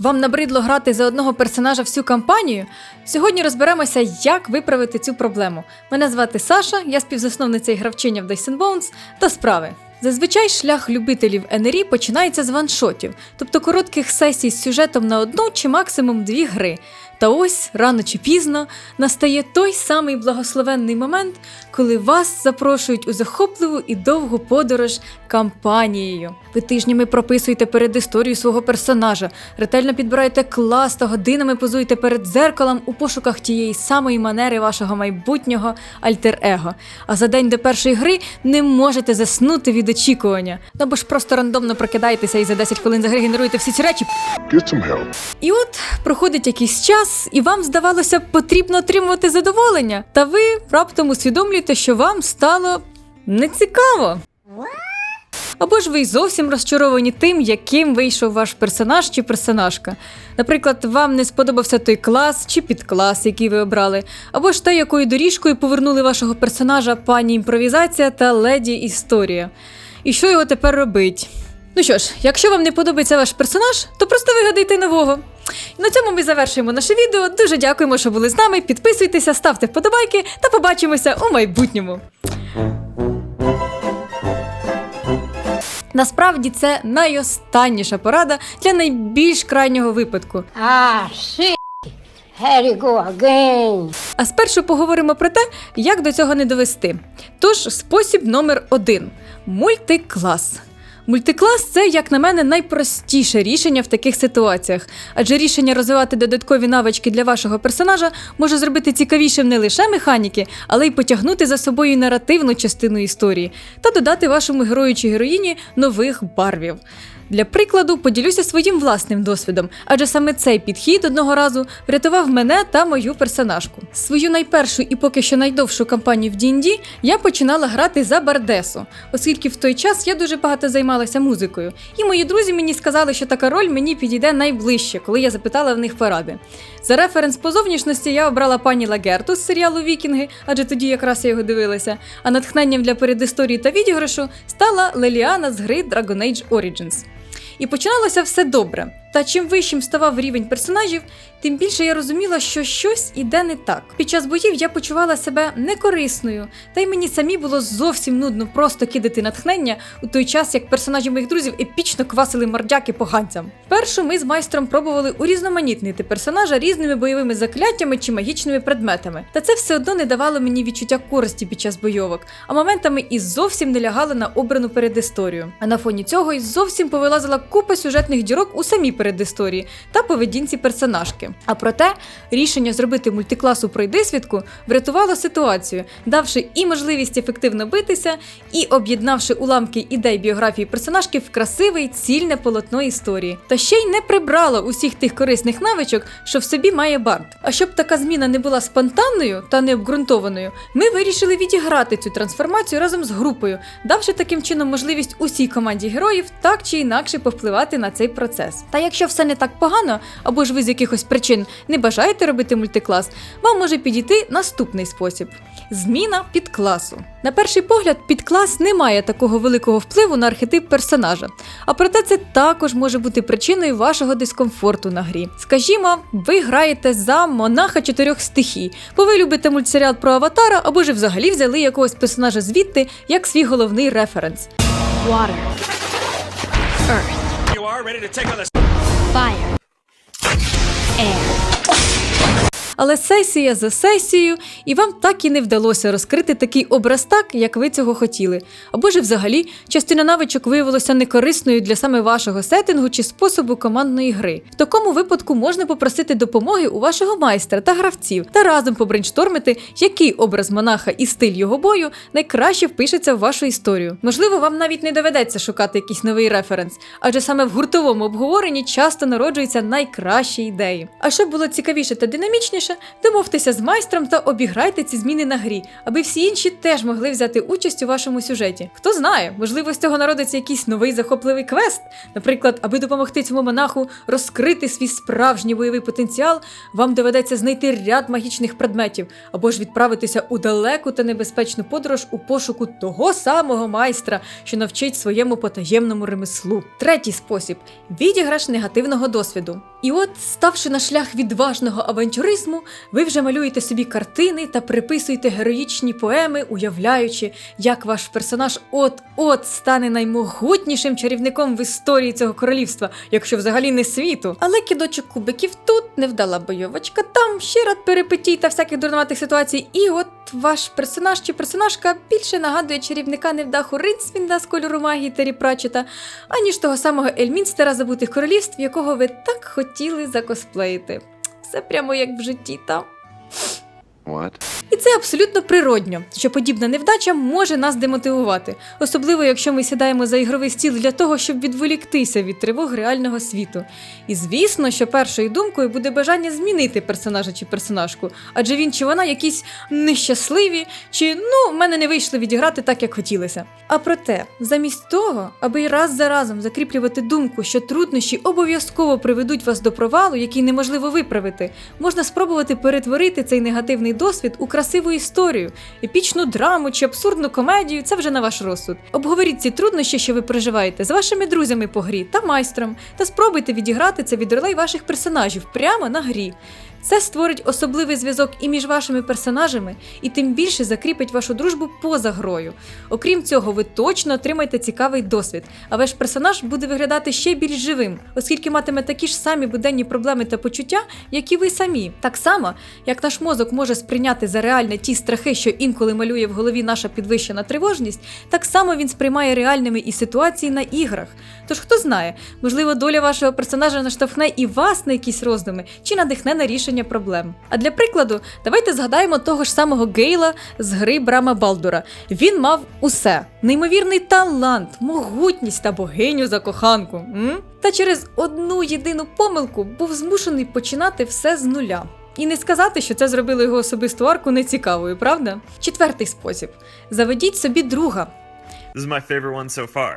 Вам набридло грати за одного персонажа всю кампанію? Сьогодні розберемося, як виправити цю проблему. Мене звати Саша, я співзасновниця і гравчиня в Dice Bones та справи. Зазвичай шлях любителів НРІ починається з ваншотів, тобто коротких сесій з сюжетом на одну чи максимум дві гри. Та ось рано чи пізно настає той самий благословенний момент, коли вас запрошують у захопливу і довгу подорож кампанією. Ви тижнями прописуєте перед історію свого персонажа, ретельно підбираєте клас та годинами позуєте перед дзеркалом у пошуках тієї самої манери вашого майбутнього альтер-его. А за день до першої гри не можете заснути від очікування. Ну або ж просто рандомно прокидаєтеся і за 10 хвилин за гри генеруєте всі ці речі. Get some help. І от проходить якийсь час, і вам здавалося б, потрібно отримувати задоволення. Та ви раптом усвідомлюєте, що вам стало нецікаво. Або ж ви й зовсім розчаровані тим, яким вийшов ваш персонаж чи персонажка. Наприклад, вам не сподобався той клас чи підклас, який ви обрали, або ж те, якою доріжкою повернули вашого персонажа пані імпровізація та леді історія. І що його тепер робить? Ну що ж, якщо вам не подобається ваш персонаж, то просто вигадайте нового. На цьому ми завершуємо наше відео. Дуже дякуємо, що були з нами. Підписуйтеся, ставте вподобайки та побачимося у майбутньому. Насправді це найостанніша порада для найбільш крайнього випадку. Ah, shit. Here you go again. А спершу поговоримо про те, як до цього не довести. Тож, спосіб номер один мультиклас. Мультиклас це, як на мене, найпростіше рішення в таких ситуаціях, адже рішення розвивати додаткові навички для вашого персонажа може зробити цікавішим не лише механіки, але й потягнути за собою наративну частину історії та додати вашому герою чи героїні нових барвів. Для прикладу, поділюся своїм власним досвідом, адже саме цей підхід одного разу врятував мене та мою персонажку. Свою найпершу і поки що найдовшу кампанію в D&D я починала грати за Бардесу, оскільки в той час я дуже багато займалася музикою. І мої друзі мені сказали, що така роль мені підійде найближче, коли я запитала в них поради. За референс по зовнішності я обрала пані Лагерту з серіалу Вікінги, адже тоді якраз я його дивилася. А натхненням для передісторії та відіграшу стала Леліана з гри Dragon Age Origins. І починалося все добре. Та чим вищим ставав рівень персонажів, тим більше я розуміла, що щось іде не так. Під час боїв я почувала себе некорисною, та й мені самі було зовсім нудно просто кидати натхнення у той час, як персонажі моїх друзів епічно квасили мордяки поганцям. Першу ми з майстром пробували урізноманітнити персонажа різними бойовими закляттями чи магічними предметами. Та це все одно не давало мені відчуття користі під час бойовок, а моментами і зовсім не лягало на обрану передісторію. А на фоні цього й зовсім повилазила купа сюжетних дірок у самій передісторії та поведінці персонажки. А проте рішення зробити мультикласу пройдисвідку врятувало ситуацію, давши і можливість ефективно битися, і об'єднавши уламки ідей біографії персонажки в красиве й цільне полотно історії. Та ще й не прибрало усіх тих корисних навичок, що в собі має Барт. А щоб така зміна не була спонтанною та необґрунтованою, ми вирішили відіграти цю трансформацію разом з групою, давши таким чином можливість усій команді героїв так чи інакше повпливати на цей процес. Та якщо все не так погано, або ж ви з якихось причин не бажаєте робити мультиклас, вам може підійти наступний спосіб: зміна підкласу. На перший погляд, підклас не має такого великого впливу на архетип персонажа, а проте це також може бути причиною вашого дискомфорту на грі. Скажімо, ви граєте за монаха чотирьох стихій, бо ви любите мультсеріал про аватара, або ж взагалі взяли якогось персонажа звідти як свій головний референс. Water. Earth. You are ready to take on the Fire. Air. Але сесія за сесією, і вам так і не вдалося розкрити такий образ так, як ви цього хотіли. Або ж взагалі частина навичок виявилася некорисною для саме вашого сеттингу чи способу командної гри. В такому випадку можна попросити допомоги у вашого майстра та гравців та разом побрейнштормити, який образ монаха і стиль його бою найкраще впишеться в вашу історію. Можливо, вам навіть не доведеться шукати якийсь новий референс, адже саме в гуртовому обговоренні часто народжуються найкращі ідеї. А щоб було цікавіше та динамічніше, Найголовніше домовтеся з майстром та обіграйте ці зміни на грі, аби всі інші теж могли взяти участь у вашому сюжеті. Хто знає, можливо, з цього народиться якийсь новий захопливий квест. Наприклад, аби допомогти цьому монаху розкрити свій справжній бойовий потенціал, вам доведеться знайти ряд магічних предметів або ж відправитися у далеку та небезпечну подорож у пошуку того самого майстра, що навчить своєму потаємному ремеслу. Третій спосіб відіграш негативного досвіду. І от, ставши на шлях відважного авантюризму, ви вже малюєте собі картини та приписуєте героїчні поеми, уявляючи, як ваш персонаж от-от стане наймогутнішим чарівником в історії цього королівства, якщо взагалі не світу. Але кидочок кубиків тут, невдала бойовочка там, ще рад перипетій та всяких дурнуватих ситуацій. І от ваш персонаж чи персонажка більше нагадує чарівника невдаху Ринсвінда з кольору магії Террі Пратчета, аніж того самого Ельмінстера забутих королівств, якого ви так хотіли закосплеїти. Все прямо як в житті там. What? І це абсолютно природньо, що подібна невдача може нас демотивувати, особливо якщо ми сідаємо за ігровий стіл для того, щоб відволіктися від тривог реального світу. І звісно, що першою думкою буде бажання змінити персонажа чи персонажку, адже він чи вона якісь нещасливі, чи ну в мене не вийшло відіграти так, як хотілося. А проте, замість того, аби й раз за разом закріплювати думку, що труднощі обов'язково приведуть вас до провалу, який неможливо виправити, можна спробувати перетворити цей негативний досвід у красиву історію, епічну драму чи абсурдну комедію це вже на ваш розсуд. Обговоріть ці труднощі, що ви переживаєте, з вашими друзями по грі та майстром, та спробуйте відіграти це від ролей ваших персонажів прямо на грі. Це створить особливий зв'язок і між вашими персонажами, і тим більше закріпить вашу дружбу поза грою. Окрім цього, ви точно отримаєте цікавий досвід, а ваш персонаж буде виглядати ще більш живим, оскільки матиме такі ж самі буденні проблеми та почуття, як і ви самі. Так само, як наш мозок може сприйняти за реальне ті страхи, що інколи малює в голові наша підвищена тривожність, так само він сприймає реальними і ситуації на іграх. Тож хто знає, можливо, доля вашого персонажа наштовхне і вас на якісь роздуми чи надихне на рішення проблем. А для прикладу, давайте згадаємо того ж самого Гейла з гри Брама Балдура. Він мав усе: неймовірний талант, могутність та богиню за коханку. М? Та через одну єдину помилку був змушений починати все з нуля. І не сказати, що це зробило його особисту арку нецікавою, правда? Четвертий спосіб: заведіть собі друга. This is my favorite one so far.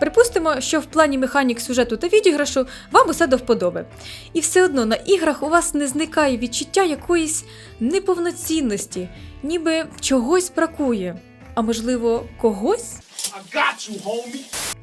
Припустимо, що в плані механік сюжету та відіграшу вам усе до вподоби. І все одно на іграх у вас не зникає відчуття якоїсь неповноцінності, ніби чогось бракує. А можливо, когось?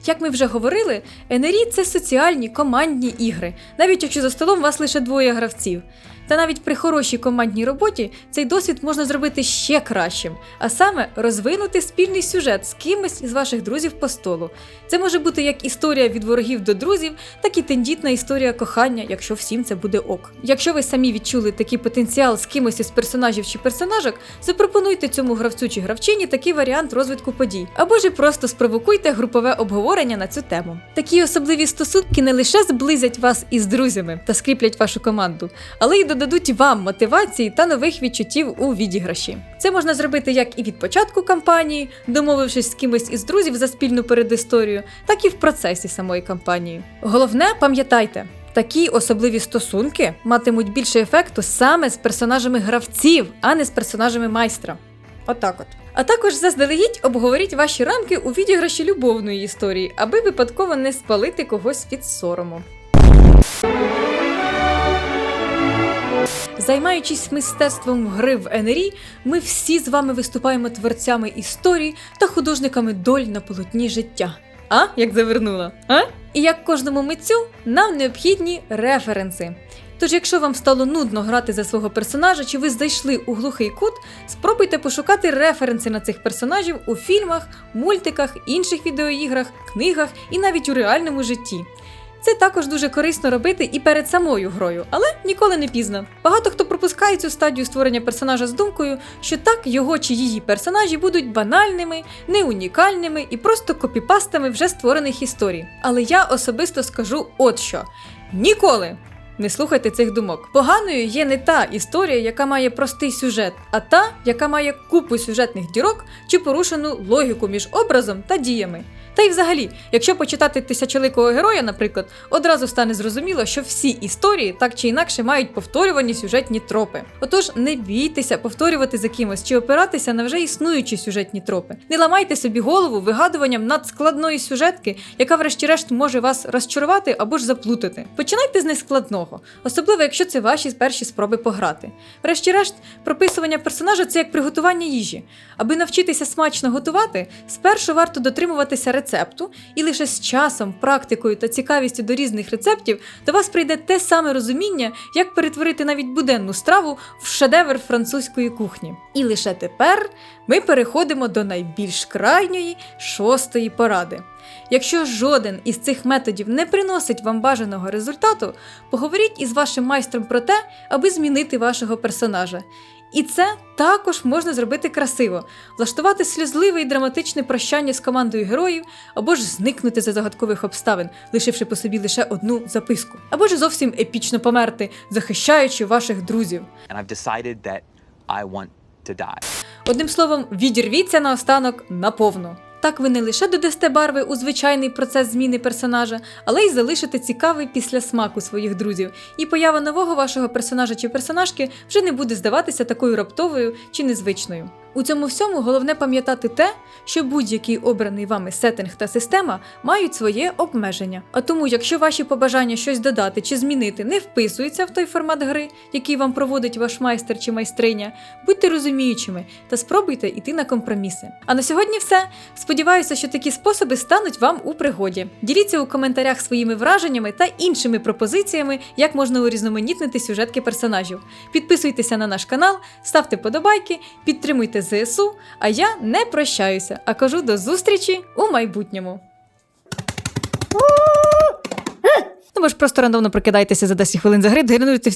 Як ми вже говорили, НРІ це соціальні командні ігри, навіть якщо за столом вас лише двоє гравців. Та навіть при хорошій командній роботі цей досвід можна зробити ще кращим, а саме розвинути спільний сюжет з кимось із ваших друзів по столу. Це може бути як історія від ворогів до друзів, так і тендітна історія кохання, якщо всім це буде ок. Якщо ви самі відчули такий потенціал з кимось із персонажів чи персонажок, запропонуйте цьому гравцю чи гравчині такий варіант розвитку подій, або ж просто спровокуйте групове обговорення на цю тему. Такі особливі стосунки не лише зблизять вас із друзями та скріплять вашу команду, але й додадуть вам мотивації та нових відчуттів у відіграші. Це можна зробити як і від початку кампанії, домовившись з кимось із друзів за спільну передісторію, так і в процесі самої кампанії. Головне, пам'ятайте. Такі особливі стосунки матимуть більше ефекту саме з персонажами гравців, а не з персонажами майстра. Отак от. А також заздалегідь обговоріть ваші рамки у відіграші любовної історії, аби випадково не спалити когось від сорому. Займаючись мистецтвом гри в НРІ, ми всі з вами виступаємо творцями історій та художниками доль на полотні життя. А як завернула? А? І як кожному митцю, нам необхідні референси. Тож, якщо вам стало нудно грати за свого персонажа, чи ви зайшли у глухий кут, спробуйте пошукати референси на цих персонажів у фільмах, мультиках, інших відеоіграх, книгах і навіть у реальному житті. Це також дуже корисно робити і перед самою грою, але ніколи не пізно. Багато хто пропускає цю стадію створення персонажа з думкою, що так його чи її персонажі будуть банальними, неунікальними і просто копіпастами вже створених історій. Але я особисто скажу от що: ніколи! Не слухайте цих думок. Поганою є не та історія, яка має простий сюжет, а та, яка має купу сюжетних дірок чи порушену логіку між образом та діями. Та й взагалі, якщо почитати тисячоликого героя, наприклад, одразу стане зрозуміло, що всі історії так чи інакше мають повторювані сюжетні тропи. Отож, не бійтеся повторювати за кимось чи опиратися на вже існуючі сюжетні тропи. Не ламайте собі голову вигадуванням надскладної сюжетки, яка, врешті-решт, може вас розчарувати або ж заплутати. Починайте з нескладного, особливо якщо це ваші перші спроби пограти. Врешті-решт, прописування персонажа це як приготування їжі. Аби навчитися смачно готувати, спершу варто дотримуватися рецепту, і лише з часом, практикою та цікавістю до різних рецептів до вас прийде те саме розуміння, як перетворити навіть буденну страву в шедевр французької кухні. І лише тепер ми переходимо до найбільш крайньої шостої поради. Якщо жоден із цих методів не приносить вам бажаного результату, поговоріть із вашим майстром про те, аби змінити вашого персонажа. І це також можна зробити красиво, влаштувати сльозливе і драматичне прощання з командою героїв, або ж зникнути за загадкових обставин, лишивши по собі лише одну записку, або ж зовсім епічно померти, захищаючи ваших друзів. and I've decided that I want to die. Одним словом, відірвіться наостанок наповну. Так ви не лише додасте барви у звичайний процес зміни персонажа, але й залишите цікавий післясмак у своїх друзів, і поява нового вашого персонажа чи персонажки вже не буде здаватися такою раптовою чи незвичною. У цьому всьому головне пам'ятати те, що будь-який обраний вами сеттинг та система мають своє обмеження. А тому, якщо ваші побажання щось додати чи змінити не вписуються в той формат гри, який вам проводить ваш майстер чи майстриня, будьте розуміючими та спробуйте йти на компроміси. А на сьогодні все. Сподіваюся, що такі способи стануть вам у пригоді. Діліться у коментарях своїми враженнями та іншими пропозиціями, як можна урізноманітнити сюжетки персонажів. Підписуйтеся на наш канал, ставте подобайки, підтримуйте ЗСУ, а я не прощаюся, а кажу до зустрічі у майбутньому. Ну, ви ж просто рандомно прокидаєтеся за 10 хвилин за гри, дегринуєте.